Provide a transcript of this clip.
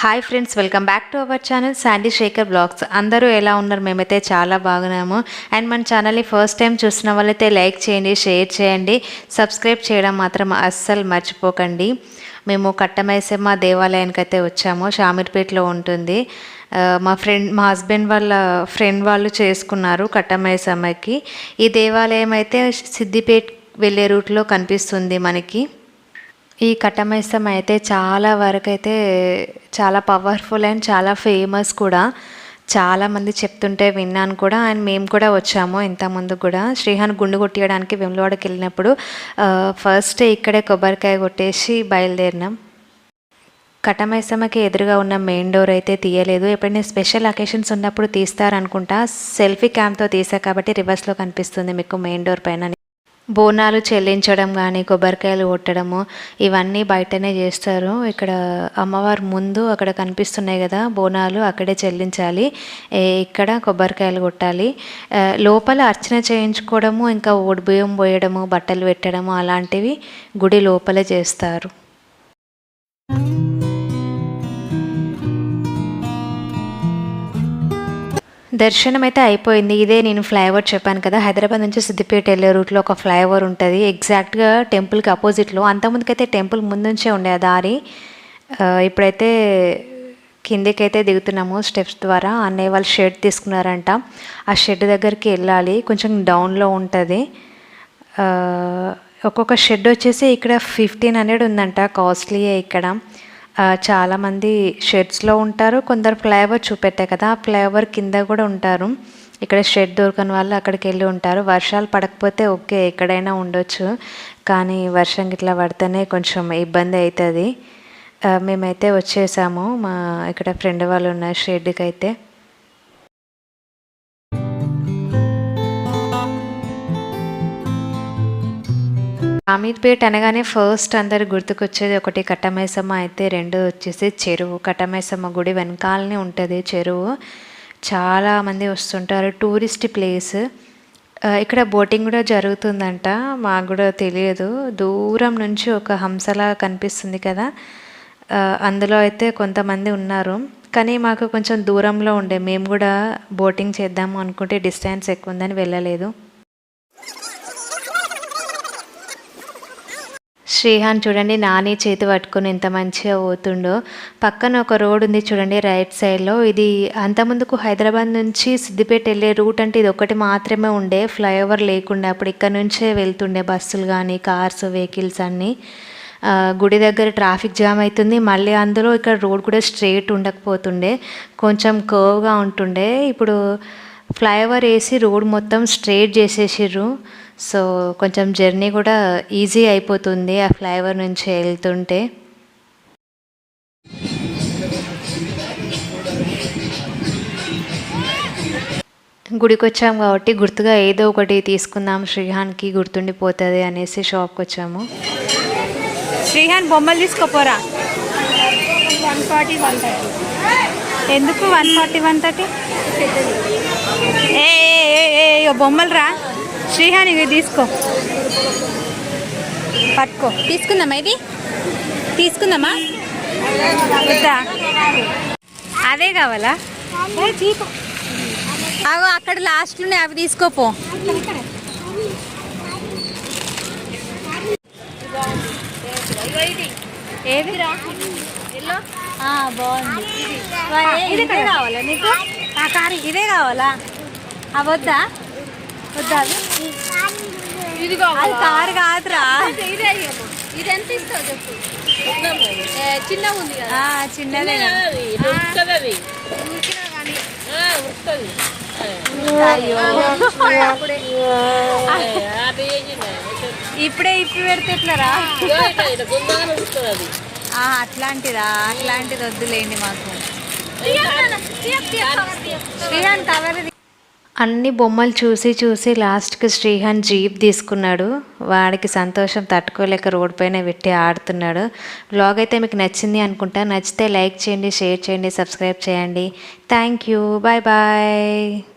Hi friends welcome back to our channel Sandy Shekhar vlogs అందరూ ఎలా ఉన్నారు? మేమైతే చాలా బాగున్నాము. అండ్ మన ఛానల్ని ఫస్ట్ టైం చూసిన వాళ్ళైతే లైక్ చేయండి షేర్ చేయండి. సబ్స్క్రైబ్ చేయడం మాత్రం అస్సలు మర్చిపోకండి. మేము కట్టమైసమ్మ దేవాలయానికి అయితే వచ్చాము. షామీర్పేటలో ఉంటుంది. మా ఫ్రెండ్ మా హస్బెండ్ వాళ్ళ ఫ్రెండ్ వాళ్ళు చేసుకున్నారు కట్టమైసమ్మకి. ఈ దేవాలయం అయితే సిద్దిపేట్ వెళ్ళే రూట్లో కనిపిస్తుంది మనకి. ఈ కట్టమైసం అయితే చాలా వరకు అయితే చాలా పవర్ఫుల్ అండ్ చాలా ఫేమస్ కూడా. చాలామంది చెప్తుంటే విన్నాను కూడా. అండ్ మేము కూడా వచ్చాము ఇంతకుముందు కూడా. శ్రీహాన్ గుండు కొట్టియడానికి వెమ్లవాడకి వెళ్ళినప్పుడు ఫస్ట్ ఇక్కడే కొబ్బరికాయ కొట్టేసి బయలుదేరినాం. కట్టమైసమ్మకి ఎదురుగా ఉన్న మెయిన్ డోర్ అయితే తీయలేదు. ఎప్పుడైనా స్పెషల్ అకేషన్స్ ఉన్నప్పుడు తీస్తారనుకుంటా. సెల్ఫీ క్యామ్తో తీసా కాబట్టి రివర్స్లో కనిపిస్తుంది మీకు మెయిన్ డోర్ పైన. బోనాలు చెల్లించడం కానీ కొబ్బరికాయలు కొట్టడము ఇవన్నీ బయటనే చేస్తారు. ఇక్కడ అమ్మవారు ముందు అక్కడ కనిపిస్తున్నాయి కదా బోనాలు అక్కడే చెల్లించాలి. ఇక్కడ కొబ్బరికాయలు కొట్టాలి. లోపల అర్చన చేయించుకోవడము ఇంకా బియ్యం పోయడము బట్టలు పెట్టడము అలాంటివి గుడి లోపలే చేస్తారు. దర్శనం అయితే అయిపోయింది. ఇదే నేను ఫ్లైఓవర్ చెప్పాను కదా. హైదరాబాద్ నుంచి సిద్దిపేట వెళ్ళే రూట్లో ఒక ఫ్లైఓవర్ ఉంటుంది. ఎగ్జాక్ట్గా టెంపుల్కి అపోజిట్లో అంతకుముందుకైతే టెంపుల్ ముందుంచే ఉండే ఆ దారి. ఇప్పుడైతే కిందికైతే దిగుతున్నాము స్టెప్స్ ద్వారా. అన్నయ్య వాళ్ళు షెడ్ తీసుకున్నారంట. ఆ షెడ్ దగ్గరికి వెళ్ళాలి. కొంచెం డౌన్లో ఉంటుంది. ఒక్కొక్క షెడ్ వచ్చేసి ఇక్కడ ఫిఫ్టీన్ హండ్రెడ్ ఉందంట. కాస్ట్లీయే ఇక్కడ. చాలామంది షెడ్స్లో ఉంటారు. కొందరు ఫ్లైఓవర్ చూపెట్టే కదా ఆ ఫ్లైఓవర్ కింద కూడా ఉంటారు. ఇక్కడ షెడ్ దొరకని వాళ్ళు అక్కడికి వెళ్ళి ఉంటారు. వర్షాలు పడకపోతే ఓకే ఎక్కడైనా ఉండొచ్చు. కానీ వర్షం ఇట్లా పడితేనే కొంచెం ఇబ్బంది అవుతుంది మేమైతే వచ్చేసాము. మా ఇక్కడ ఫ్రెండ్ వాళ్ళు ఉన్న షెడ్కి అయితే అమీర్పేట్ అనగానే ఫస్ట్ అందరు గుర్తుకొచ్చేది ఒకటి కట్టమైసమ్మ అయితే రెండు వచ్చేసి చెరువు. కట్టమైసమ్మ గుడి వెనకాలనే ఉంటుంది చెరువు. చాలామంది వస్తుంటారు టూరిస్ట్ ప్లేస్. ఇక్కడ బోటింగ్ కూడా జరుగుతుందంట మాకు కూడా తెలియదు. దూరం నుంచి ఒక హంసలా కనిపిస్తుంది కదా. అందులో అయితే కొంతమంది ఉన్నారు. కానీ మాకు కొంచెం దూరంలో ఉండే మేము కూడా బోటింగ్ చేద్దాము అనుకుంటే డిస్టెన్స్ ఎక్కువ ఉందని వెళ్ళలేదు. శ్రీహాన్ చూడండి నాని చేతి పట్టుకొని ఎంత మంచిగా పోతుండో. పక్కన ఒక రోడ్ ఉంది చూడండి రైట్ సైడ్లో. ఇది అంతకుముందుకు హైదరాబాద్ నుంచి సిద్దిపేట వెళ్ళే రూట్ అంటే ఇది ఒకటి మాత్రమే ఉండే ఫ్లైఓవర్ లేకుండే. అప్పుడు ఇక్కడ నుంచే వెళ్తుండే బస్సులు కానీ కార్స్ వెహికల్స్ అన్నీ. గుడి దగ్గర ట్రాఫిక్ జామ్ అవుతుంది మళ్ళీ అందులో ఇక్కడ రోడ్ కూడా స్ట్రేట్ ఉండకపోతుండే కొంచెం కర్వ్గా ఉంటుండే. ఇప్పుడు ఫ్లైఓవర్ వేసి రోడ్ మొత్తం స్ట్రైట్ చేసేసిర్రు. సో కొంచెం జర్నీ కూడా ఈజీ అయిపోతుంది ఆ ఫ్లైఓవర్ నుంచి వెళ్తుంటే. గుడికి వచ్చాం కాబట్టి గుర్తుగా ఏదో ఒకటి తీసుకుందాం శ్రీహాన్కి గుర్తుండిపోతుంది అనేసి షాప్కి వచ్చాము శ్రీహాన్ బొమ్మలు తీసుకోపోరా? One forty one thirty. ఎందుకు వన్ ఫార్టీ వన్ థర్టీ? ఏ బొమ్మలు రా. శ్రీహాన్ ఇవి తీసుకో. పట్టుకో. తీసుకుందామా ఇది? తీసుకుందామా? వద్దా? అదే కావాలా? అగో అక్కడ లాస్ట్లోనే అవి తీసుకోపో ఏది? బాగుంది. ఇదే కావాలా నీకు? ఇదే కావాలా? ఆ వద్దా? ఇది కారు కాదురా. ఇదే ఇది ఎంత ఇస్తావు చెప్పు? ఉంది కదా. చిన్నదే ఇప్పుడే ఇప్పి పెడితే ఎట్లరా? ఆ, అట్లాంటిదా? అట్లాంటిది వద్దులేండి మాకు. శ్రీహాన్ కవర్ అన్ని బొమ్మలు చూసి చూసి లాస్ట్కి శ్రీహాన్ జీప్ తీసుకున్నాడు. వాడికి సంతోషం తట్టుకోలేక రోడ్ పైన పెట్టి ఆడుతున్నాడు. బ్లాగ్ అయితే మీకు నచ్చింది అనుకుంటా. నచ్చితే లైక్ చేయండి షేర్ చేయండి సబ్స్క్రైబ్ చేయండి. Thank you. Bye bye.